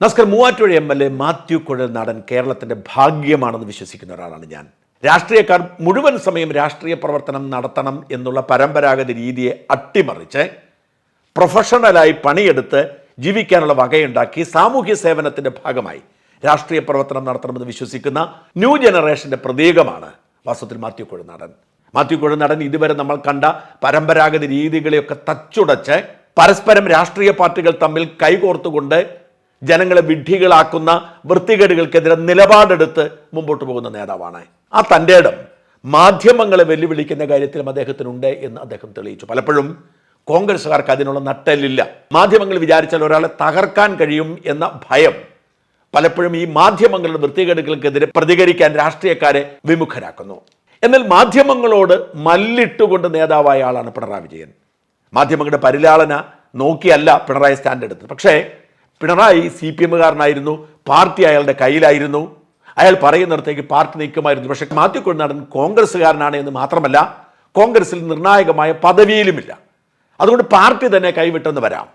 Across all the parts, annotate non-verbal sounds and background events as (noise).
നമസ്കാരം. Muvattupuzha M L A Mathew Kuzhalnadan കേരളത്തിന്റെ ഭാഗ്യമാണെന്ന് വിശ്വസിക്കുന്ന ഒരാളാണ് ഞാൻ. രാഷ്ട്രീയക്കാർ മുഴുവൻ സമയം രാഷ്ട്രീയ പ്രവർത്തനം നടത്തണം എന്നുള്ള പരമ്പരാഗത രീതിയെ അട്ടിമറിച്ച് പ്രൊഫഷണലായി പണിയെടുത്ത് ജീവിക്കാനുള്ള വകയുണ്ടാക്കി സാമൂഹ്യ സേവനത്തിന്റെ ഭാഗമായി രാഷ്ട്രീയ പ്രവർത്തനം നടത്തണമെന്ന് വിശ്വസിക്കുന്ന ന്യൂ ജനറേഷന്റെ പ്രതീകമാണ് വാസ്തവത്തിൽ മാത്യു കുഴൽനാടൻ മാത്യു കുഴൽനാടൻ ഇതുവരെ നമ്മൾ കണ്ട പരമ്പരാഗത രീതികളെയൊക്കെ തച്ചുടച്ച് പരസ്പരം രാഷ്ട്രീയ പാർട്ടികൾ തമ്മിൽ കൈകോർത്തുകൊണ്ട് ജനങ്ങളെ വിഡ്ഢികളാക്കുന്ന വൃത്തികേടുകൾക്കെതിരെ നിലപാടെടുത്ത് മുമ്പോട്ട് പോകുന്ന നേതാവാണ്. ആ തന്റെ ഇടം മാധ്യമങ്ങളെ വെല്ലുവിളിക്കുന്ന കാര്യത്തിലും അദ്ദേഹത്തിനുണ്ട് എന്ന് അദ്ദേഹം തെളിയിച്ചു. പലപ്പോഴും കോൺഗ്രസ്സുകാർക്ക് അതിനുള്ള നട്ടലില്ല മാധ്യമങ്ങൾ വിചാരിച്ചാൽ ഒരാളെ തകർക്കാൻ കഴിയും എന്ന ഭയം പലപ്പോഴും ഈ മാധ്യമങ്ങളുടെ വൃത്തികേടുകൾക്കെതിരെ പ്രതികരിക്കാൻ രാഷ്ട്രീയക്കാരെ വിമുഖരാക്കുന്നു. എന്നാൽ മാധ്യമങ്ങളോട് മല്ലിട്ടുകൊണ്ട് നേതാവായ ആളാണ് പിണറായി വിജയൻ. മാധ്യമങ്ങളുടെ പരിലാളന നോക്കിയല്ല പിണറായി സ്റ്റാൻഡ് എടുത്തത് പക്ഷേ പിണറായി സി പി എമ്മുകാരനായിരുന്നു. പാർട്ടി അയാളുടെ കയ്യിലായിരുന്നു. അയാൾ പറയുന്നിടത്തേക്ക് പാർട്ടി നീക്കുമായിരുന്നു. പക്ഷേ മാത്യു കൊണ്ടാടൻ കോൺഗ്രസ്സുകാരനാണ് എന്ന് മാത്രമല്ല കോൺഗ്രസിൽ നിർണായകമായ പദവിയിലുമില്ല. അതുകൊണ്ട് പാർട്ടി തന്നെ കൈവിട്ടെന്ന് വരാം.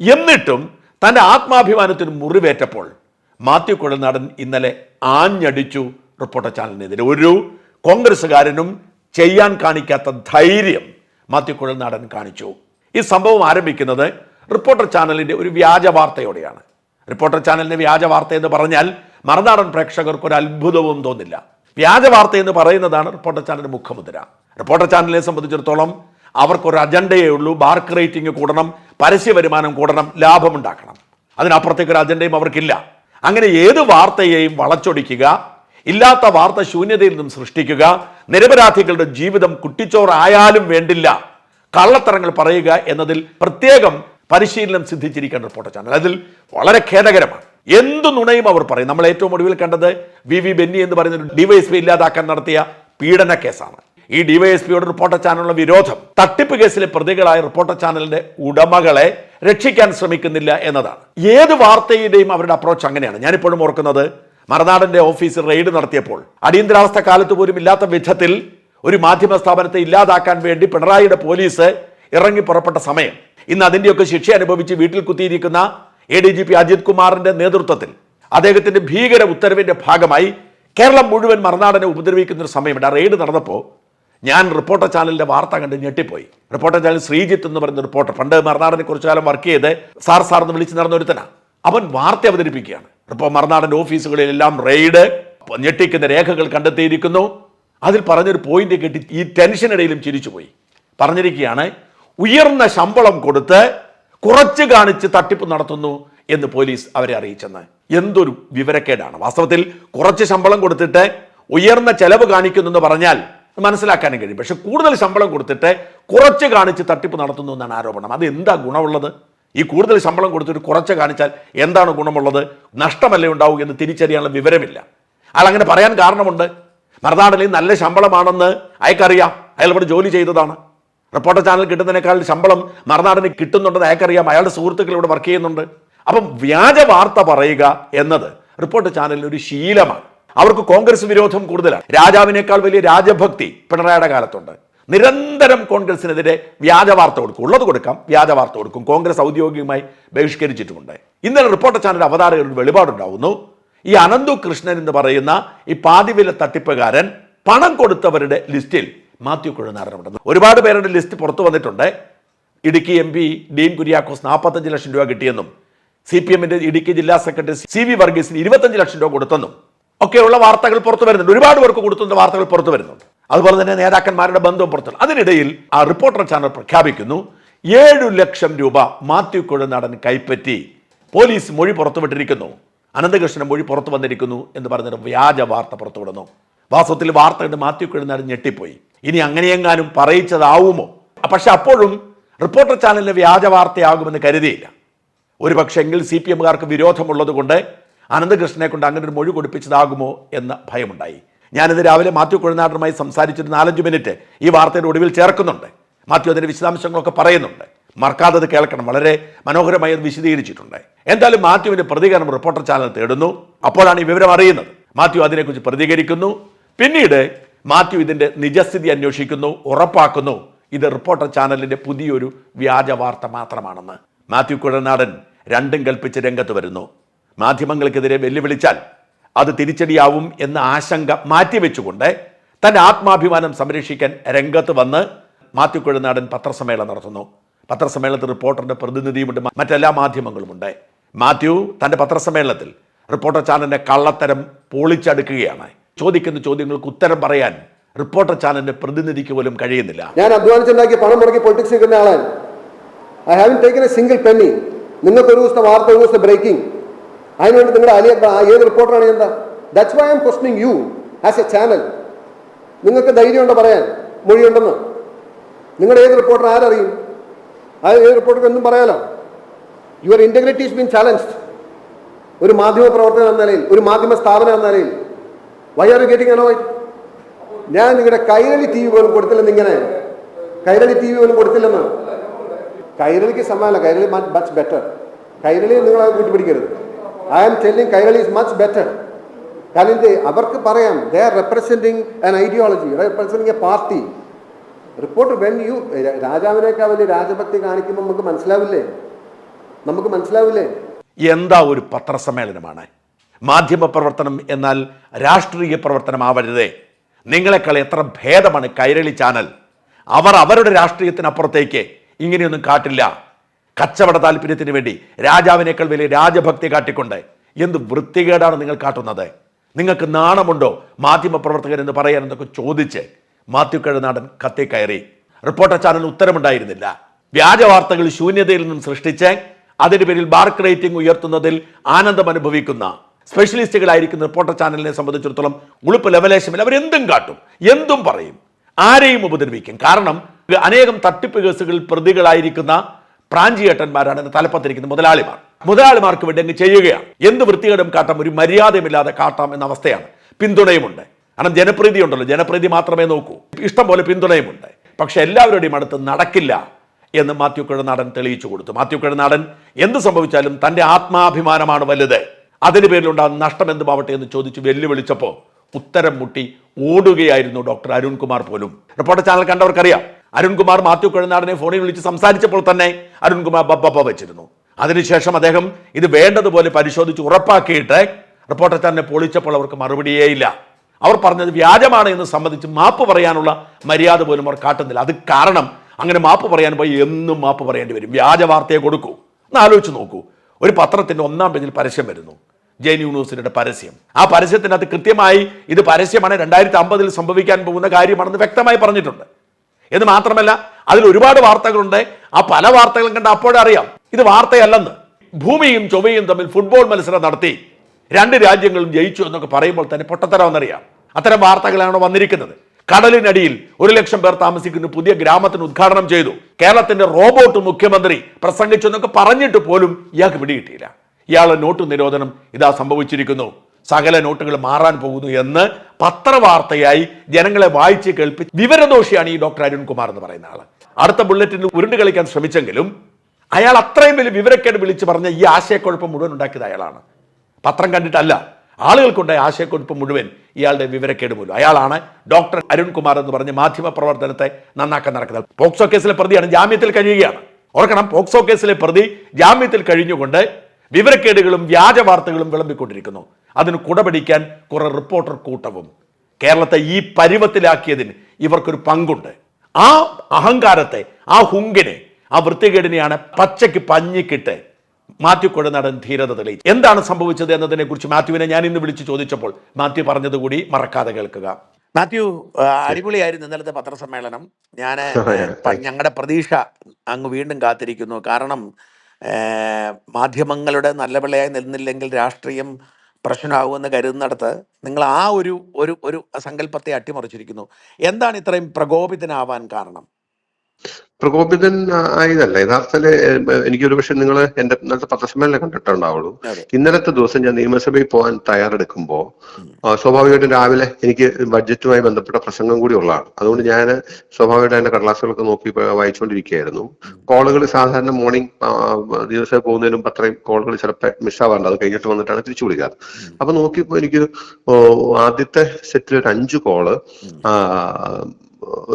എന്നിട്ടും തന്റെ ആത്മാഭിമാനത്തിന് മുറിവേറ്റപ്പോൾ മാത്യു കുഴൽനാടൻ ഇന്നലെ ആഞ്ഞടിച്ചു റിപ്പോർട്ടർ ചാനലിനെതിരെ. ഒരു കോൺഗ്രസ്സുകാരനും ചെയ്യാൻ കാണിക്കാത്ത ധൈര്യം മാത്യു കുഴൽനാടൻ കാണിച്ചു. ഈ സംഭവം ആരംഭിക്കുന്നത് റിപ്പോർട്ടർ ചാനലിന്റെ ഒരു വ്യാജ വാർത്തയോടെയാണ്. റിപ്പോർട്ടർ ചാനലിന്റെ വ്യാജ വാർത്ത എന്ന് പറഞ്ഞാൽ മറുനാടൻ പ്രേക്ഷകർക്ക് ഒരു അത്ഭുതവും തോന്നില്ല. വ്യാജ വാർത്ത എന്ന് പറയുന്നതാണ് റിപ്പോർട്ടർ ചാനലിന്റെ മുഖമുദ്ര. റിപ്പോർട്ടർ ചാനലിനെ സംബന്ധിച്ചിടത്തോളം അവർക്കൊരു അജണ്ടയേ ഉള്ളൂ ബാർക്ക് റേറ്റിംഗ് കൂടണം പരസ്യ വരുമാനം കൂടണം ലാഭമുണ്ടാക്കണം. അതിനപ്പുറത്തേക്ക് ഒരു അജണ്ടയും അവർക്കില്ല. അങ്ങനെ ഏത് വാർത്തയെയും വളച്ചൊടിക്കുക ഇല്ലാത്ത വാർത്ത ശൂന്യതയിൽ നിന്നും സൃഷ്ടിക്കുക നിരപരാധികളുടെ ജീവിതം കുട്ടിച്ചോറായാലും വേണ്ടില്ല കള്ളത്തരങ്ങൾ പറയുക എന്നതിൽ പ്രത്യേകം പരിശീലനം സിദ്ധിച്ചിരിക്കുന്ന റിപ്പോർട്ടർ ചാനൽ അതിൽ വളരെ ഖേദകരമാണ്. എന്തു നുണയും അവർ പറയും. നമ്മൾ ഏറ്റവും ഒടുവിൽ കണ്ടത് വി വി ബെന്നി എന്ന് പറയുന്ന ഡിവൈഎസ്പി ഇല്ലാതാക്കാൻ നടത്തിയ പീഡന കേസാണ്. ഈ ഡിവൈഎസ്പിയോട് റിപ്പോർട്ടർ ചാനലിനുള്ള വിരോധം തട്ടിപ്പ് കേസിലെ പ്രതികളായ റിപ്പോർട്ടർ ചാനലിന്റെ ഉടമകളെ രക്ഷിക്കാൻ ശ്രമിക്കുന്നില്ല എന്നതാണ്. ഏത് വാർത്തയുടെയും അവരുടെ അപ്രോച്ച് അങ്ങനെയാണ്. ഞാനിപ്പോഴും ഓർക്കുന്നത് മറുനാടന്റെ ഓഫീസിൽ റെയ്ഡ് നടത്തിയപ്പോൾ അടിയന്തരാവസ്ഥ കാലത്ത് പോലും ഇല്ലാത്ത വിധത്തിൽ ഒരു മാധ്യമ സ്ഥാപനത്തെ ഇല്ലാതാക്കാൻ വേണ്ടി പിണറായിയുടെ പോലീസ് ഇറങ്ങി പുറപ്പെട്ട സമയം ഇന്ന് അതിന്റെയൊക്കെ ശിക്ഷ അനുഭവിച്ച് വീട്ടിൽ കുത്തിയിരിക്കുന്ന A D G P Ajith കുമാറിന്റെ നേതൃത്വത്തിൽ അദ്ദേഹത്തിന്റെ ഭീകര ഉത്തരവിന്റെ ഭാഗമായി കേരളം മുഴുവൻ മറുനാടനെ ഉപദ്രവിക്കുന്ന ഒരു സമയമുണ്ട്. ആ റെയ്ഡ് നടന്നപ്പോൾ ഞാൻ റിപ്പോർട്ടർ ചാനലിന്റെ വാർത്ത കണ്ട് ഞെട്ടിപ്പോയി. റിപ്പോർട്ടർ ചാനൽ ശ്രീജിത്ത് എന്ന് പറയുന്ന റിപ്പോർട്ടർ പണ്ട് മറുനാടനെ കുറച്ചു കാലം വർക്ക് ചെയ്ത് സാർ സാർ എന്ന് വിളിച്ച് നടന്ന ഒരുത്തനാ. അവൻ വാർത്ത അവതരിപ്പിക്കുകയാണ്. ഇപ്പോൾ മറുനാടന്റെ ഓഫീസുകളിലെല്ലാം റെയ്ഡ് ഞെട്ടിക്കുന്ന രേഖകൾ കണ്ടെത്തിയിരിക്കുന്നു. അതിൽ പറഞ്ഞൊരു പോയിന്റ് കേട്ടി ഈ ടെൻഷനിടയിലും ചിരിച്ചുപോയി. പറഞ്ഞിരിക്കുകയാണ് ഉയർന്ന ശമ്പളം കൊടുത്ത് കുറച്ച് കാണിച്ച് തട്ടിപ്പ് നടത്തുന്നു എന്ന് പോലീസ് അവരെ അറിയിച്ചെന്ന്. എന്തൊരു വിവരക്കേടാണ്. വാസ്തവത്തിൽ കുറച്ച് ശമ്പളം കൊടുത്തിട്ട് ഉയർന്ന ചെലവ് കാണിക്കുന്നു എന്ന് പറഞ്ഞാൽ മനസ്സിലാക്കാനും കഴിയും. പക്ഷെ കൂടുതൽ ശമ്പളം കൊടുത്തിട്ട് കുറച്ച് കാണിച്ച് തട്ടിപ്പ് നടത്തുന്നു എന്നാണ് ആരോപണം. അത് എന്താ ഗുണമുള്ളത്? ഈ കൂടുതൽ ശമ്പളം കൊടുത്തിട്ട് കുറച്ച് കാണിച്ചാൽ എന്താണ് ഗുണമുള്ളത്? നഷ്ടമല്ലേ ഉണ്ടാവും എന്ന് തിരിച്ചറിയാനുള്ള വിവരമില്ല. അയാൾ അങ്ങനെ പറയാൻ കാരണമുണ്ട്. മറുനാടിൽ നല്ല ശമ്പളമാണെന്ന് അയാൾക്കറിയാം. അയാൾ ഇവിടെ ജോലി ചെയ്തതാണ്. റിപ്പോർട്ടർ ചാനൽ കിട്ടുന്നതിനേക്കാൾ ശമ്പളം മറുനാടിന് കിട്ടുന്നുണ്ടെന്ന് അയാൾക്കറിയാം. അയാളുടെ സുഹൃത്തുക്കൾ ഇവിടെ വർക്ക് ചെയ്യുന്നുണ്ട്. അപ്പം വ്യാജ വാർത്ത പറയുക എന്നത് റിപ്പോർട്ടർ ചാനലിന് ഒരു ശീലമാണ്. അവർക്ക് കോൺഗ്രസ് വിരോധം കൂടുതലാണ്. രാജാവിനേക്കാൾ വലിയ രാജഭക്തി പിണറായിയുടെ കാലത്തുണ്ട്. നിരന്തരം കോൺഗ്രസിനെതിരെ വ്യാജ വാർത്ത കൊടുക്കും. ഉള്ളത് കൊടുക്കാം വ്യാജ വാർത്ത കൊടുക്കും. കോൺഗ്രസ് ഔദ്യോഗികമായി ബഹിഷ്കരിച്ചിട്ടുമുണ്ട്. ഇന്നലെ റിപ്പോർട്ടർ ചാനൽ അവതാരകർ ഒരു വെളിപാടുണ്ടാവുന്നു ഈ അനന്തു കൃഷ്ണൻ എന്ന് പറയുന്ന ഈ പാതിവില തട്ടിപ്പുകാരൻ പണം കൊടുത്തവരുടെ ലിസ്റ്റിൽ മാത്യു കുഴനാടനുണ്ടെന്ന് ഒരുപാട് പേരുടെ ലിസ്റ്റ് പുറത്തു വന്നിട്ടുണ്ട്. ഇടുക്കി എം പി ഡീൻ കുര്യാക്കോസ് നാൽപ്പത്തഞ്ച് ലക്ഷം രൂപ കിട്ടിയെന്നും സി പി എമ്മിന്റെ ഇടുക്കി ജില്ലാ സെക്രട്ടറി സി വി വർഗീസിന് ഇരുപത്തഞ്ച് ലക്ഷം രൂപ കൊടുത്തെന്നും ഒക്കെയുള്ള വാർത്തകൾ പുറത്തു വരുന്നുണ്ട്. ഒരുപാട് പേർക്ക് കൊടുത്തുന്ന വാർത്തകൾ പുറത്തു വരുന്നുണ്ട്. അതുപോലെ തന്നെ നേതാക്കന്മാരുടെ ബന്ധവും പുറത്തു അതിനിടയിൽ ആ റിപ്പോർട്ടർ ചാനൽ പ്രഖ്യാപിക്കുന്നു ഏഴു ലക്ഷം രൂപ മാത്യു കുഴനാടൻ കൈപ്പറ്റി. പോലീസ് മൊഴി പുറത്തുവിട്ടിരിക്കുന്നു. അനന്തകൃഷ്ണൻ മൊഴി പുറത്തു വന്നിരിക്കുന്നു എന്ന് പറഞ്ഞൊരു വ്യാജ വാർത്ത പുറത്തുവിടുന്നു വാസ്തവത്തിൽ വാർത്ത കണ്ട് മാത്യു കുഴനാടൻ ഞെട്ടിപ്പോയി. ഇനി അങ്ങനെയെങ്ങാനും പറയിച്ചതാവുമോ? പക്ഷെ അപ്പോഴും റിപ്പോർട്ടർ ചാനലിലെ വ്യാജ വാർത്തയാകുമെന്ന് കരുതിയില്ല. ഒരു പക്ഷേ എങ്കിൽ സി പി എമ്മുകാർക്ക് വിരോധമുള്ളത് കൊണ്ട് അനന്തകൃഷ്ണനെ കൊണ്ട് അങ്ങനെ ഒരു മൊഴി കൊടുപ്പിച്ചതാകുമോ എന്ന ഭയമുണ്ടായി. ഞാനിത് രാവിലെ മാത്യു കുഴനാടനുമായി സംസാരിച്ചിട്ട് നാലഞ്ച് മിനിറ്റ് ഈ വാർത്തയുടെ ഒടുവിൽ ചേർക്കുന്നുണ്ട്. മാത്യു അതിന്റെ വിശദാംശങ്ങളൊക്കെ പറയുന്നുണ്ട്. മറക്കാതെ അത് കേൾക്കണം. വളരെ മനോഹരമായി അത് വിശദീകരിച്ചിട്ടുണ്ട്. എന്തായാലും മാത്യുവിന്റെ പ്രതികരണം റിപ്പോർട്ടർ ചാനൽ തേടുന്നു. അപ്പോഴാണ് ഈ വിവരം അറിയുന്നത്. മാത്യു അതിനെക്കുറിച്ച് പ്രതികരിക്കുന്നു. പിന്നീട് മാത്യു ഇതിന്റെ നിജസ്ഥിതി അന്വേഷിക്കുന്നു ഉറപ്പാക്കുന്നു. ഇത് റിപ്പോർട്ടർ ചാനലിന്റെ പുതിയൊരു വ്യാജ വാർത്ത മാത്രമാണെന്ന്. മാത്യു കുഴനാടൻ രണ്ടും കൽപ്പിച്ച് രംഗത്ത് വരുന്നു. മാധ്യമങ്ങൾക്കെതിരെ വെല്ലുവിളിച്ചാൽ അത് തിരിച്ചടിയാവും എന്ന ആശങ്ക മാറ്റിവെച്ചുകൊണ്ട് തന്റെ ആത്മാഭിമാനം സംരക്ഷിക്കാൻ രംഗത്ത് വന്ന് മാത്യു കുഴനാടൻ പത്രസമ്മേളനം നടത്തുന്നു. പത്രസമ്മേളനത്തിൽ റിപ്പോർട്ടറിന്റെ പ്രതിനിധിയുമുണ്ട് മറ്റെല്ലാ മാധ്യമങ്ങളുമുണ്ട്. മാത്യു തന്റെ പത്രസമ്മേളനത്തിൽ റിപ്പോർട്ടർ ചാനലിന്റെ കള്ളത്തരം പൊളിച്ചടുക്കുകയാണ്. ചോദിക്കുന്ന ചോദ്യങ്ങൾക്ക് ഉത്തരം പറയാൻ റിപ്പോർട്ടർ ചാനലിന്റെ പ്രതിനിധിക്ക് പോലും കഴിയുന്നില്ല. ഞാൻ അധ്വാനിച്ചുണ്ടാക്കി പണം മുടക്കി പൊളിറ്റിക്സ് നിൽക്കുന്ന ആളാണ്. I have taken a single penny നിങ്ങൾക്ക് ഒരു ദിവസത്തെ വാർത്ത ഒരു ദിവസത്തെ ബ്രേക്കിംഗ് അതിനുവേണ്ടി നിങ്ങളുടെ അലിയ ഏത് റിപ്പോർട്ടറാണ് എന്താ? That's why am questioning you as a channel നിങ്ങൾക്ക് ധൈര്യമുണ്ടോ പറയാൻ? മൊഴിയുണ്ടെന്ന്. നിങ്ങളുടെ ഏത് റിപ്പോർട്ടർ ആരറിയും? ആ ഏത് റിപ്പോർട്ടർക്ക് എന്തും പറയാലോ? Your integrity is been challenged ഒരു മാധ്യമ പ്രവർത്തകൻ എന്ന നിലയിൽ ഒരു മാധ്യമ സ്ഥാപനം എന്ന നിലയിൽ why are you getting annoyed ഞാൻ നിങ്ങളുടെ കൈരളി ടി വി പോലും കൊടുത്തില്ലെന്ന് ഇങ്ങനെ. കൈരളി ടി വി പോലും കൊടുത്തില്ലെന്ന്. കൈരളിക്ക് സമാനമല്ല കൈരളി മച്ച് ബെറ്റർ കൈരളി നിങ്ങൾ കൂട്ടിപ്പിടിക്കരുത് I am telling Kairali is much better കാരണം ഇത് അവർക്ക് പറയാം they are representing an ideology representing a party report when you രാജാവിനേക്കാൾ വലിയ രാജഭക്തി കാണിക്കുമ്പോൾ നമുക്ക് മനസ്സിലാവില്ലേ? നമുക്ക് മനസ്സിലാവില്ലേ? എന്താ ഒരു പത്രസമ്മേളനമാണ്? മാധ്യമ പ്രവർത്തനം എന്നാൽ രാഷ്ട്രീയ പ്രവർത്തനമാവരുതേ. നിങ്ങളെക്കാൾ എത്ര ഭേദമാണ് കൈരളി ചാനൽ. അവർ അവരുടെ രാഷ്ട്രീയത്തിനപ്പുറത്തേക്ക് ഇങ്ങനെയൊന്നും കാട്ടില്ല. കച്ചവട താല്പര്യത്തിന് വേണ്ടി രാജാവിനേക്കാൾ വലിയ രാജഭക്തി കാട്ടിക്കൊണ്ട് എന്ത് വൃത്തികേടാണ് നിങ്ങൾ കാട്ടുന്നത്. നിങ്ങൾക്ക് നാണമുണ്ടോ മാധ്യമ പ്രവർത്തകർ എന്ന് പറയാൻ എന്നൊക്കെ ചോദിച്ച് മാത്യു കഴുനാടൻ കത്തി കയറി. റിപ്പോർട്ടർ ചാനൽ ഉത്തരമുണ്ടായിരുന്നില്ല. വ്യാജ വാർത്തകൾ ശൂന്യതയിൽ നിന്നും സൃഷ്ടിച്ച് അതിന്റെ പേരിൽ ബാർക്ക് റേറ്റിംഗ് ഉയർത്തുന്നതിൽ ആനന്ദം അനുഭവിക്കുന്ന സ്പെഷ്യലിസ്റ്റുകളായിരിക്കുന്ന റിപ്പോർട്ടർ ചാനലിനെ സംബന്ധിച്ചിടത്തോളം ഉളുപ്പ് ലെവലേശമിൽ അവരെന്തും കാട്ടും എന്തും പറയും. ആരെയും ഉപദ്രവിക്കും. കാരണം അനേകം തട്ടിപ്പ് കേസുകളിൽ പ്രതികളായിരിക്കുന്ന പ്രാഞ്ചിയേട്ടന്മാരാണ് ഇന്ന് തലപ്പത്തിരിക്കുന്ന മുതലാളിമാർ. മുതലാളിമാർക്ക് വേണ്ടി അങ്ങ് ചെയ്യുകയാണ്. എന്ത് വൃത്തികേടും കാട്ടാം ഒരു മര്യാദയുമില്ലാതെ കാട്ടാം എന്ന അവസ്ഥയാണ്. പിന്തുണയുമുണ്ട്. കാരണം ജനപ്രീതി ഉണ്ടല്ലോ ജനപ്രീതി മാത്രമേ നോക്കൂ. ഇഷ്ടം പോലെ പിന്തുണയുമുണ്ട്. പക്ഷെ എല്ലാവരുടെയും അടുത്ത് നടക്കില്ല എന്ന് മാത്യു കിഴനാടൻ തെളിയിച്ചു കൊടുത്തു. മാത്യു കിഴനാടൻ എന്ത് സംഭവിച്ചാലും തന്റെ ആത്മാഭിമാനമാണ് വലുത്. അതിന് പേരിലുണ്ടാകുന്ന നഷ്ടം എന്തുമാവട്ടെ എന്ന് ചോദിച്ച് വെല്ലുവിളിച്ചപ്പോൾ ഉത്തരം മുട്ടി ഓടുകയായിരുന്നു ഡോക്ടർ അരുൺകുമാർ പോലും. റിപ്പോർട്ടർ ചാനൽ കണ്ടവർക്കറിയാം. അരുൺകുമാർ മാത്യു കുഴനാടനെ ഫോണിൽ വിളിച്ച് സംസാരിച്ചപ്പോൾ തന്നെ അരുൺകുമാർ ബബ്ബപ്പ വെച്ചിരുന്നു. അതിനുശേഷം അദ്ദേഹം ഇത് വേണ്ടതുപോലെ പരിശോധിച്ച് ഉറപ്പാക്കിയിട്ട് റിപ്പോർട്ടർ ചാനലിനെ പൊളിച്ചപ്പോൾ അവർക്ക് മറുപടിയേ ഇല്ല. അവർ പറഞ്ഞത് വ്യാജമാണ് എന്ന് സംബന്ധിച്ച് മാപ്പ് പറയാനുള്ള മര്യാദ പോലും അവർ കാട്ടുന്നില്ല. അത് കാരണം അങ്ങനെ മാപ്പ് പറയാൻ പോയി എന്നും മാപ്പ് പറയേണ്ടി വരും. വ്യാജ വാർത്തയെ കൊടുക്കൂ. ഒന്ന് ആലോചിച്ച് നോക്കൂ. ഒരു പത്രത്തിന്റെ ഒന്നാം പേജിൽ പരസ്യം വരുന്നു. ജെയിൻ യൂണിവേഴ്സിറ്റിയുടെ പരസ്യം. ആ പരസ്യത്തിനകത്ത് കൃത്യമായി ഇത് പരസ്യമാണ്. രണ്ടായിരത്തി അമ്പതിൽ സംഭവിക്കാൻ പോകുന്ന കാര്യമാണെന്ന് വ്യക്തമായി പറഞ്ഞിട്ടുണ്ട്. എന്ന് മാത്രമല്ല അതിൽ ഒരുപാട് വാർത്തകളുണ്ട്. ആ പല വാർത്തകളും കണ്ട് അപ്പോഴേ അറിയാം ഇത് വാർത്തയല്ലെന്ന്. ഭൂമിയും ചൊവ്വയും തമ്മിൽ ഫുട്ബോൾ മത്സരം നടത്തി. രണ്ട് രാജ്യങ്ങളും ജയിച്ചു എന്നൊക്കെ പറയുമ്പോൾ തന്നെ പൊട്ടത്തരമെന്നറിയാം. അത്തരം വാർത്തകളാണ് വന്നിരിക്കുന്നത്. കടലിനടിയിൽ ഒരു ലക്ഷം പേർ താമസിക്കുന്ന. പുതിയ ഗ്രാമത്തിന് ഉദ്ഘാടനം ചെയ്തു. കേരളത്തിന്റെ റോബോട്ട് മുഖ്യമന്ത്രി പ്രസംഗിച്ചു എന്നൊക്കെ പറഞ്ഞിട്ട് പോലും ഇയാൾക്ക് പിടികിട്ടിയില്ല. ഇയാളെ നോട്ട് നിരോധനം ഇതാ സംഭവിച്ചിരിക്കുന്നു. സകല നോട്ടുകൾ മാറാൻ പോകുന്നു എന്ന് പത്രവാർത്തയായി ജനങ്ങളെ വായിച്ച് കേൾപ്പിച്ച് വിവരദോഷിയാണ് ഈ ഡോക്ടർ അരുൺകുമാർ എന്ന് പറയുന്ന ആൾ അടുത്ത ബുള്ളറ്റിൽ ഉരുണ്ട് കളിക്കാൻ ശ്രമിച്ചെങ്കിലും അയാൾ അത്രയും വലിയ വിവരക്കേട് വിളിച്ച് പറഞ്ഞ ഈ ആശയക്കുഴപ്പം മുഴുവൻ ഉണ്ടാക്കിയത് അയാളാണ്. പത്രം കണ്ടിട്ടല്ല ആളുകൾക്കുണ്ടായ ആശയക്കുഴപ്പം മുഴുവൻ ഇയാളുടെ വിവരക്കേട് മൂലം. അയാളാണ് ഡോക്ടർ അരുൺകുമാർ എന്ന് പറഞ്ഞ് മാധ്യമ പ്രവർത്തനത്തെ നന്നാക്കാൻ നടക്കുന്നത്. പോക്സോ കേസിലെ പ്രതിയാണ് ജാമ്യത്തിൽ കഴിയുകയാണ്. ഓർക്കണം പോക്സോ കേസിലെ പ്രതി ജാമ്യത്തിൽ കഴിഞ്ഞുകൊണ്ട് വിവരക്കേടുകളും വ്യാജ വാർത്തകളും വിളമ്പിക്കൊണ്ടിരിക്കുന്നു. അതിന് കുടപിടിക്കാൻ കുറെ റിപ്പോർട്ടർ കൂട്ടവും. കേരളത്തെ ഈ പരുവത്തിലാക്കിയതിന് ഇവർക്കൊരു പങ്കുണ്ട്. ആ അഹങ്കാരത്തെ ആ ഹുങ്കിനെ ആ വൃത്തികേടിനെയാണ് പച്ചയ്ക്ക് പഞ്ഞിക്കിട്ട് മാത്യു കൊഴുനടൻ ധീരത തെളിയിച്ചു എന്താണ് സംഭവിച്ചത് എന്നതിനെ കുറിച്ച് മാത്യുവിനെ ഞാൻ ഇന്ന് വിളിച്ചു ചോദിച്ചപ്പോൾ മാത്യു പറഞ്ഞത് കൂടി മറക്കാതെ കേൾക്കുക. മാത്യു അടിപൊളിയായിരുന്നു ഇന്നലത്തെ പത്രസമ്മേളനം. ഞാൻ (laughs) ഞങ്ങളുടെ പ്രതീക്ഷ അങ്ങ് വീണ്ടും കാത്തിരിക്കുന്നു. കാരണം മാധ്യമങ്ങളുടെ നല്ല പിള്ളയായി നിന്നില്ലെങ്കിൽ രാഷ്ട്രീയം പ്രശ്നമാകുമെന്ന് കരുതുന്നിടത്ത് നിങ്ങൾ ആ ഒരു ഒരു ഒരു സങ്കല്പത്തെ അട്ടിമറിച്ചിരിക്കുന്നു. എന്താണ് ഇത്രയും പ്രകോപിതനാവാൻ കാരണം? പ്രകോപിതൻ ആയതല്ല. യഥാർത്ഥത്തിൽ എനിക്കൊരു പക്ഷെ നിങ്ങൾ എന്റെ ഇന്നത്തെ പത്രസമ്മേളനം കണ്ടിട്ടുണ്ടാവുള്ളൂ. ഇന്നലത്തെ ദിവസം ഞാൻ നിയമസഭയിൽ പോകാൻ തയ്യാറെടുക്കുമ്പോൾ സ്വാഭാവികമായിട്ടും രാവിലെ എനിക്ക് ബഡ്ജറ്റുമായി ബന്ധപ്പെട്ട പ്രസംഗം കൂടി ഉള്ളതാണ്. അതുകൊണ്ട് ഞാൻ സ്വാഭാവികമായിട്ട് അതിന്റെ കടലാസുകളൊക്കെ നോക്കി വായിച്ചുകൊണ്ടിരിക്കുകയായിരുന്നു. കോളുകൾ സാധാരണ മോർണിംഗ് ദിവസം പോകുന്നതിനും അത്രയും കോളുകൾ ചിലപ്പോൾ മിസ്സാവാറുണ്ട്. അത് കഴിഞ്ഞിട്ട് വന്നിട്ടാണ് തിരിച്ചു വിളിക്കാറ്. അപ്പൊ നോക്കിയപ്പോൾ എനിക്ക് ആദ്യത്തെ സെറ്റിൽ ഒരു അഞ്ച് കോൾ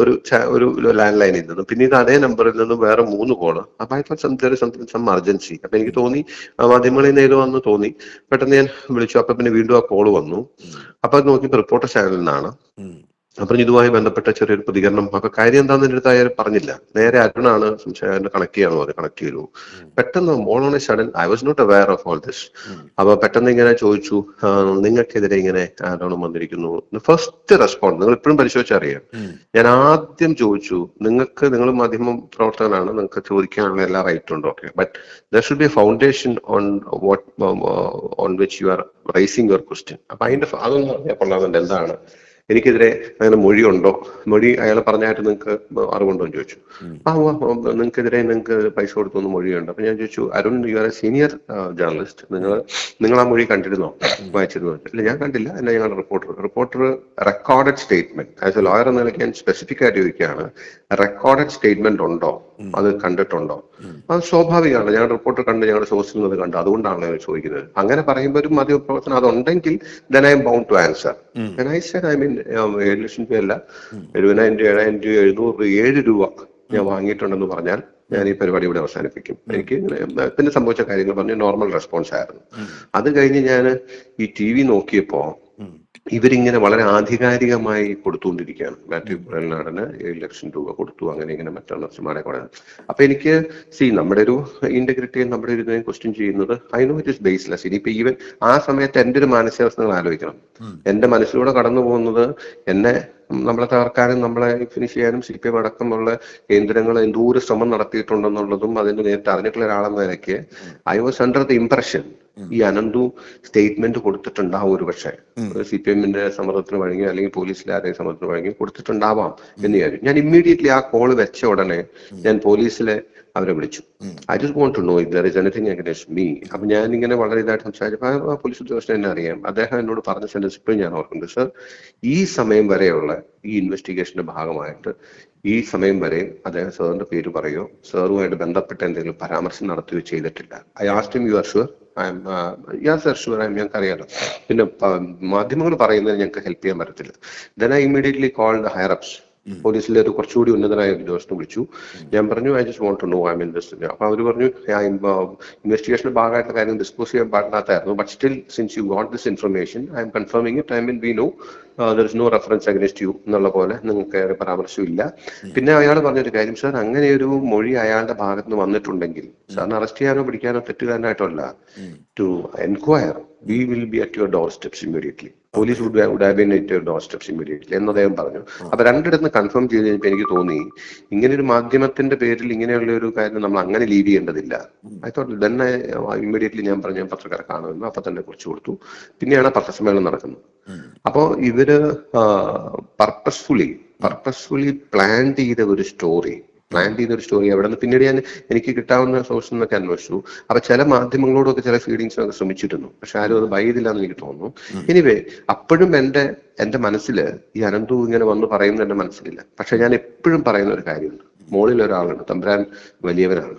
ഒരു ഒരു ലാൻഡ് ലൈനിൽ നിന്നും. പിന്നീട് അതേ നമ്പറിൽ നിന്നും വേറെ മൂന്ന് കോൾ അപ്പൊ ഐ സംതിങ് സം അർജൻസി അപ്പൊ എനിക്ക് തോന്നി മാധ്യമങ്ങളിൽ നിന്ന് വന്ന് തോന്നി. പെട്ടെന്ന് ഞാൻ വിളിച്ചു. അപ്പൊ പിന്നെ വീണ്ടും ആ കോൾ വന്നു. അപ്പൊ നോക്കിയപ്പോ റിപ്പോർട്ടർ ചാനലിൽ നിന്നാണ്. അപ്പൊ ഇതുമായി ബന്ധപ്പെട്ട ചെറിയൊരു പ്രതികരണം. അപ്പൊ കാര്യം എന്താണെന്ന് എന്റെ അടുത്ത് അയാൾ പറഞ്ഞില്ല. നേരെ അരുണാണ് സംശയം കണക്ട് ചെയ്യാന്ന് പറഞ്ഞു. കണക്ട് ചെയ്തു. പെട്ടെന്ന് മോൾ on a sudden I was not aware of all this അപ്പൊ പെട്ടെന്ന് ഇങ്ങനെ ചോദിച്ചു "ആ, നിങ്ങൾക്കെതിരെ ഇങ്ങനെ ആരോണം വന്നിരിക്കുന്നു. ഫസ്റ്റ് റെസ്പോണ്ട് നിങ്ങൾ ഇപ്പോഴും പരിശോധിച്ചറിയാം ഞാൻ ആദ്യം ചോദിച്ചു നിങ്ങൾക്ക് നിങ്ങൾ മാധ്യമ പ്രവർത്തകനാണ് നിങ്ങൾക്ക് ചോദിക്കാനുള്ള എല്ലാ റൈറ്റും ഉണ്ട്? Okay but there should be foundation on what on which you are raising your question അപ്പൊ അതിന്റെ അതൊന്നും കൊള്ളാമെന്നുണ്ട് എന്താണ് എനിക്കെതിരെ അങ്ങനെ മൊഴിയുണ്ടോ? മൊഴി അയാൾ പറഞ്ഞായിട്ട് നിങ്ങൾക്ക് അറിവുണ്ടോ എന്ന് ചോദിച്ചു. ആ നിങ്ങൾക്കെതിരെ നിങ്ങൾക്ക് പൈസ കൊടുത്തൊന്ന് മൊഴിയുണ്ട്. അപ്പൊ ഞാൻ ചോദിച്ചു Arun you are a senior journalist നിങ്ങൾ നിങ്ങൾ ആ മൊഴി കണ്ടിരുന്നോ? വായിച്ചിരുന്നോ അല്ല ഞാൻ കണ്ടില്ല. അല്ല ഞങ്ങളുടെ reporter reporter recorded statement as a lawyer എന്ന നിലയ്ക്ക് ഞാൻ സ്പെസിഫിക് ആയിട്ട് ചോദിക്കുകയാണ് റെക്കോർഡഡ് സ്റ്റേറ്റ്മെന്റ് ഉണ്ടോ? അത് കണ്ടിട്ടുണ്ടോ? അത് സ്വാഭാവികമാണ്. ഞങ്ങളുടെ റിപ്പോർട്ട് കണ്ട് ഞങ്ങളുടെ സോഴ്സിൽ നിന്ന് കണ്ടു. അതുകൊണ്ടാണ് ഞാൻ ചോദിക്കുന്നത്. അങ്ങനെ പറയുമ്പോൾ ഒരു മാധ്യമപ്രവർത്തനം അതുണ്ടെങ്കിൽ then I'm bound to answer I said I mean ഏഴ് ലക്ഷം രൂപയല്ല. എഴുപതിനായിരം രൂപ ഏഴായിരം രൂപ എഴുന്നൂറ് ഏഴ് രൂപ ഞാൻ വാങ്ങിയിട്ടുണ്ടെന്ന് പറഞ്ഞാൽ ഞാൻ ഈ പരിപാടി ഇവിടെ അവസാനിപ്പിക്കും. എനിക്ക് പിന്നെ സംഭവിച്ച കാര്യങ്ങൾ പറഞ്ഞ് നോർമൽ റെസ്പോൺസ് ആയിരുന്നു. അത് കഴിഞ്ഞ് ഞാൻ ഈ ടി വി നോക്കിയപ്പോ ഇവരിങ്ങനെ വളരെ ആധികാരികമായി കൊടുത്തുകൊണ്ടിരിക്കുകയാണ്. മാത്യു കുഴൽനാടന് ഏഴ് ലക്ഷം രൂപ കൊടുത്തു. അങ്ങനെ ഇങ്ങനെ മറ്റുള്ള നർസുമാരെ കൊടുക്കാൻ അപ്പൊ എനിക്ക് സി നമ്മുടെ ഒരു ഇന്റഗ്രിറ്റിയെ നമ്മുടെ ഒരു ഇതിനെ ക്വസ്റ്റ്യൻ ചെയ്യുന്നത് I know it is baseless ഇനിയിപ്പോ ഈവൻ ആ സമയത്ത് എന്റെ ഒരു മാനസികാവസ്ഥ നിങ്ങൾ ആലോചിക്കണം. എന്റെ മനസ്സിലൂടെ കടന്നു പോകുന്നത് എന്നെ നമ്മളെ തകർക്കാനും നമ്മളെ ഫിനിഷ് ചെയ്യാനും സി പി എം അടക്കമുള്ള കേന്ദ്രങ്ങൾ എന്തോരം ശ്രമം നടത്തിയിട്ടുണ്ടെന്നുള്ളതും അതിന്റെ നേരിട്ട് അറിഞ്ഞിട്ടുള്ള ഒരാളെന്ന നിലയ്ക്ക് I was under the impression ഈ അനന്തു സ്റ്റേറ്റ്മെന്റ് കൊടുത്തിട്ടുണ്ടാവും ഒരു പക്ഷേ സി പി എമ്മിന്റെ സമ്മർദ്ദത്തിന് വഴങ്ങി അല്ലെങ്കിൽ പോലീസിലെ ആരെയും സമ്മർദ്ദത്തിന് വഴങ്ങി കൊടുത്തിട്ടുണ്ടാവാം എന്ന് ഞാൻ ഇമ്മീഡിയറ്റ്ലി ആ കോൾ വെച്ച ഉടനെ ഞാൻ പോലീസിലെ അവരെ വിളിച്ചു. I just want to know if there is anything against me അപ്പൊ ഞാൻ ഇങ്ങനെ വളരെ ഇതായിട്ട് സംസാരിച്ചപ്പോൾ പോലീസ് ഉദ്യോഗസ്ഥൻ എന്നെ അറിയാം. അദ്ദേഹം എന്നോട് പറഞ്ഞ സെന്റൻസ് ഇപ്പോഴും ഞാൻ ഓർക്കുന്നുണ്ട്. സർ ഈ സമയം വരെയുള്ള ഈ ഇൻവെസ്റ്റിഗേഷന്റെ ഭാഗമായിട്ട് ഈ സമയം വരെ അദ്ദേഹം സാറിന്റെ പേര് പറയോ? സാറുമായിട്ട് ബന്ധപ്പെട്ട എന്തെങ്കിലും പരാമർശം നടത്തുകയോ ചെയ്തിട്ടില്ല. I asked you are sure ya sir ഞങ്ങൾക്ക് അറിയാലോ. പിന്നെ മാധ്യമങ്ങൾ പറയുന്നതിന് ഞങ്ങൾക്ക് ഹെൽപ്പ് ചെയ്യാൻ പറ്റത്തില്ല. Then I immediately called higher ups പോലീസിലെ ഒരു കുറച്ചുകൂടി ഉന്നതനായ ഉദ്യോഗസ്ഥനെ വിളിച്ചു. ഞാൻ പറഞ്ഞു I just want to know I mean this അപ്പൊ അവർ പറഞ്ഞു ഇൻവെസ്റ്റിഗേഷന്റെ ഭാഗമായിട്ടുള്ള കാര്യം ഡിസ്കസ് ചെയ്യാൻ പാടില്ലാത്തായിരുന്നു but still since you got this information I'm confirming it I mean we know there is no reference against you എന്നുള്ള പോലെ നിങ്ങൾക്ക് ഏറെ പരാമർശമില്ല പിന്നെ അയാൾ പറഞ്ഞൊരു കാര്യം സാർ അങ്ങനെ ഒരു മൊഴി അയാളുടെ ഭാഗത്ത് നിന്ന് വന്നിട്ടുണ്ടെങ്കിൽ സാറിന് അറസ്റ്റ് ചെയ്യാനോ പിടിക്കാനോ തെറ്റുകാരനായിട്ടല്ല to enquire we will be at your door steps immediately police would would have been at your door steps immediately എന്ന് അദ്ദേഹം പറഞ്ഞു അപ്പൊ രണ്ടിടത്ത് കൺഫേം ചെയ്ത് കഴിഞ്ഞപ്പോൾ എനിക്ക് തോന്നി ഇങ്ങനെ ഒരു മാധ്യമത്തിന്റെ പേരിൽ ഇങ്ങനെയുള്ള ഒരു കാര്യം നമ്മൾ അങ്ങനെ ലീവ് ചെയ്യേണ്ടതില്ല. ഐ തോട്ട് തന്നെ ഇമ്മീഡിയറ്റ്ലി ഞാൻ പറഞ്ഞു ഞാൻ പത്രക്കാരെ കാണുമെന്ന്. അപ്പൊ തന്നെ കുറിച്ച് കൊടുത്തു. പിന്നെയാണ് പത്രസമ്മേളനം നടക്കുന്നത്. അപ്പോ ഇവർ പർപ്പസ്ഫുള്ളി പർപ്പസ്ഫുള്ളി പ്ലാൻ ചെയ്ത ഒരു സ്റ്റോറി പ്ലാൻ ചെയ്ത ഒരു സ്റ്റോറി അവിടെ നിന്ന് പിന്നീട് ഞാൻ എനിക്ക് കിട്ടാവുന്ന സോഴ്സിൽ നിന്നൊക്കെ അന്വേഷിച്ചു. അപ്പൊ ചില മാധ്യമങ്ങളോടൊക്കെ ചില ഫീഡിങ്സിനൊക്കെ ശ്രമിച്ചിരുന്നു. പക്ഷെ ആരും അത് ബൈ ചെയ്തില്ല എന്ന് എനിക്ക് തോന്നുന്നു. എനിവേ അപ്പോഴും എന്റെ എന്റെ മനസ്സിൽ ഈ അനന്തു ഇങ്ങനെ വന്ന് പറയുന്നത് എന്റെ മനസ്സിലില്ല. പക്ഷെ ഞാൻ എപ്പോഴും പറയുന്ന ഒരു കാര്യമുണ്ട്. മോളിൽ ഒരാളുണ്ട്. തമ്പുരാൻ വലിയവനാണ്.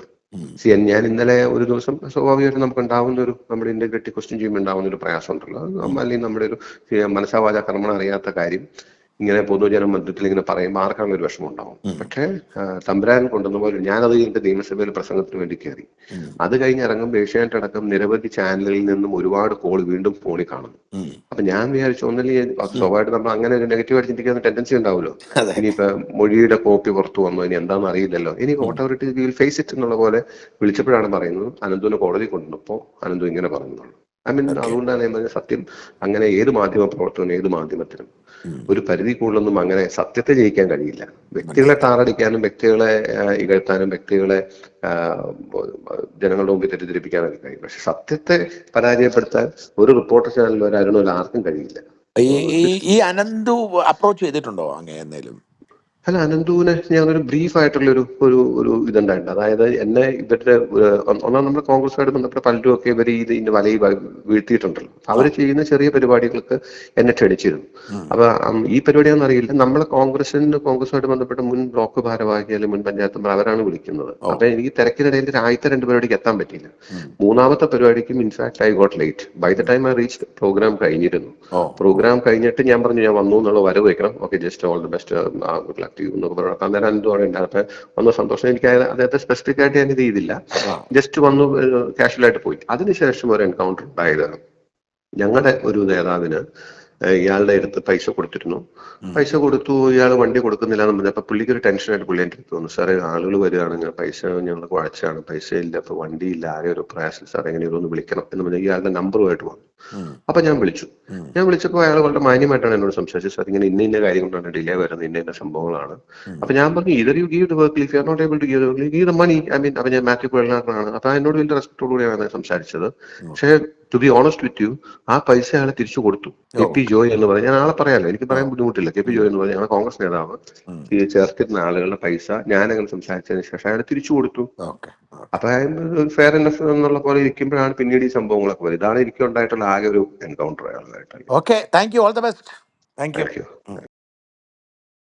സി ഞാൻ ഇന്നലെ ഒരു ദിവസം സ്വാഭാവികമായിട്ടും നമുക്ക് ഉണ്ടാവുന്ന ഒരു നമ്മുടെ ഇന്റഗ്രിറ്റി ക്വസ്റ്റ്യൻ ചെയ്യുമ്പോൾ ഉണ്ടാവുന്ന ഒരു പ്രയാസം ഉണ്ടല്ലോ അല്ലെങ്കിൽ നമ്മുടെ ഒരു മനസ്സാവാച കർമ്മം അറിയാത്ത കാര്യം. ഇങ്ങനെ പൊതുജന മധ്യത്തിൽ ഇങ്ങനെ പറയുമ്പോൾ ആർക്കാണ് ഒരു വിഷമം ഉണ്ടാവും പക്ഷേ തമ്പുരാൻ കൊണ്ടുവന്ന പോലെ ഞാനത് കഴിഞ്ഞിട്ട് നിയമസഭയിൽ പ്രസംഗത്തിന് വേണ്ടി കയറി. അത് കഴിഞ്ഞ് ഇറങ്ങുമ്പോൾ ഏഷ്യാനെറ്റ് അടക്കം നിരവധി ചാനലുകളിൽ നിന്നും ഒരുപാട് കോൾ വീണ്ടും ഫോണിൽ കാണുന്നു. അപ്പൊ ഞാൻ വിചാരിച്ചു ഒന്നല്ലേ സ്വാഭാവികമായിട്ട് നമ്മൾ അങ്ങനെ ഒരു നെഗറ്റീവ് നെഗറ്റീവായിട്ട് ചിന്തിക്കുന്ന ടെൻഡൻസി ഉണ്ടാവുമല്ലോ. ഇനിയിപ്പോ മൊഴിയുടെ കോപ്പി പുറത്തു വന്നോ ഇനി എന്താണെന്ന് അറിയില്ലല്ലോ. ഇനി ഓട്ടോറിറ്റി വിൽ ഫേസ് ഇറ്റ് എന്നുള്ള പോലെ വിളിച്ചപ്പോഴാണ് പറയുന്നത് അനന്തുവിനെ കോടതി കൊണ്ടുവന്നപ്പോ അനന്തു ഇങ്ങനെ പറഞ്ഞുള്ളൂ ഐ മീൻ അതുകൊണ്ടാണ് ഞാൻ പറഞ്ഞത് സത്യം. അങ്ങനെ ഏത് മാധ്യമ പ്രവർത്തനം ഏത് മാധ്യമത്തിനും ഒരു പരിധി കൂടുതലൊന്നും അങ്ങനെ സത്യത്തെ ജയിക്കാൻ കഴിയില്ല. വ്യക്തികളെ താറടിക്കാനും വ്യക്തികളെ ഇകഴ്ത്താനും വ്യക്തികളെ ജനങ്ങളുടെ മുമ്പിൽ തെറ്റിദ്ധരിപ്പിക്കാനൊക്കെ കഴിയും. പക്ഷെ സത്യത്തെ പരാജയപ്പെടുത്താൻ ഒരു റിപ്പോർട്ടർ ചാനലിൽ ഒരാളും ആർക്കും കഴിയില്ല. ഈ അനന്തു അപ്രോച്ച് ചെയ്തിട്ടുണ്ടോ അങ്ങനെ എന്നേലും? അല്ല അനന്തുവിനെ ഞാനൊരു ബ്രീഫ് ആയിട്ടുള്ള ഒരു ഒരു ഒരു ഇതുണ്ടായിട്ടുണ്ട്. അതായത് എന്നെ ഇവരുടെ ഒന്നാം നമ്മുടെ കോൺഗ്രസുമായിട്ട് ബന്ധപ്പെട്ട പലരും ഒക്കെ ഇവർ ഇത് ഇതിന്റെ വലയിൽ വീഴ്ത്തിയിട്ടുണ്ടല്ലോ അവർ ചെയ്യുന്ന ചെറിയ പരിപാടികൾക്ക് എന്നെ ക്ഷണിച്ചിരുന്നു. അപ്പൊ ഈ പരിപാടിയാണെന്ന് അറിയില്ല. നമ്മളെ കോൺഗ്രസിന് കോൺഗ്രസുമായിട്ട് ബന്ധപ്പെട്ട മുൻ ബ്ലോക്ക് ഭാരവാഹി അല്ലെങ്കിൽ മുൻ പഞ്ചായത്ത് മെമ്പർ അവരാണ് വിളിക്കുന്നത്. അപ്പൊ എനിക്ക് തിരക്കിനിടയിൽ ആദ്യത്തെ രണ്ട് പരിപാടിക്ക് എത്താൻ പറ്റിയില്ല. മൂന്നാമത്തെ പരിപാടിക്കും in fact I got late by the time I reach program കഴിഞ്ഞിരുന്നു. പ്രോഗ്രാം കഴിഞ്ഞിട്ട് ഞാൻ പറഞ്ഞു ഞാൻ വന്നു എന്നുള്ള വരവ് വെക്കണം. Okay just all the best luck Mathew എന്നൊക്കെ പറഞ്ഞു. അപ്പൊ അന്നേരം എന്തുവാണ് ഉണ്ടായത് അപ്പൊ വന്ന സന്തോഷം. എനിക്ക് അദ്ദേഹത്തെ സ്പെസിഫിക് ആയിട്ട് ഞാൻ ഇത് ചെയ്തില്ല. ജസ്റ്റ് വന്നു കാഷ്വൽ ആയിട്ട് പോയി അതിനുശേഷം ഒരു എൻകൗണ്ടർ ഉണ്ടായത് ഞങ്ങളുടെ ഒരു നേതാവിന് ഇയാളുടെ അടുത്ത് പൈസ കൊടുത്തിരുന്നു. പൈസ കൊടുത്തു ഇയാൾ വണ്ടി കൊടുക്കുന്നില്ല എന്ന് പറഞ്ഞപ്പോൾ പുള്ളിക്ക് ഒരു ടെൻഷനായിട്ട് പുള്ളി എന്റെ അടുത്ത് തോന്നുന്നു സാറേ ആളുകൾ വരികയാണ്. ഞാൻ പൈസ ഞങ്ങൾ കുഴച്ചാണ് പൈസ ഇല്ല അപ്പൊ വണ്ടിയില്ല. ഇല്ല ഒരു പ്രയാസം. സാർ എങ്ങനെയും ഒന്ന് വിളിക്കണം. എന്ന് പറഞ്ഞാൽ ഇയാളുടെ നമ്പറുമായിട്ട് വന്നു. അപ്പൊ ഞാൻ വിളിച്ചു. ഞാൻ വിളിച്ചപ്പോൾ അയാൾ വളരെ മാന്യമായിട്ടാണ് എന്നോട് സംസാരിച്ചത്. സാർ ഇങ്ങനെ ഇന്ന ഇന്ന കാര്യം കൊണ്ടാണ് ഡിലേ വരുന്നത് ഇന്ന ഇന്ന സംഭവങ്ങളാണ്. അപ്പൊ ഞാൻ പറഞ്ഞു either you give the work if you are not able to give give the money I mean അപ്പൊ ഞാൻ മാത്യു കുഴലിനാണ് അപ്പൊ എന്നോട് വലിയ റെസ്പെക്ടോടുകൂടിയാണ് സംസാരിച്ചത്. പക്ഷേ to be honest with you ആ പൈസ അയാളെ തിരിച്ചു കൊടുത്തു. കെ പി ജോയ് എന്ന് പറഞ്ഞ ഞാൻ ആളെ പറയാലോ എനിക്ക് പറയാൻ ബുദ്ധിമുട്ടില്ല. കെ പി ജോയ് എന്ന് പറഞ്ഞ ഞങ്ങളുടെ കോൺഗ്രസ് നേതാവ് ഈ ചേർത്തിരുന്ന ആളുകളുടെ പൈസ ഞാനങ്ങനെ സംസാരിച്ചതിന് ശേഷം അയാൾ തിരിച്ചു കൊടുത്തു. അപ്പൊ ഫെയർ എന്നുള്ള പോലെ ഇരിക്കുമ്പോഴാണ് പിന്നീട് ഈ സംഭവങ്ങളൊക്കെ വരുന്നത് ഇതാണ് എനിക്ക് ഉണ്ടായിട്ടുള്ള ആകെ ഒരു encounter അയാളുമായിട്ട് okay. Thank you all the best thank you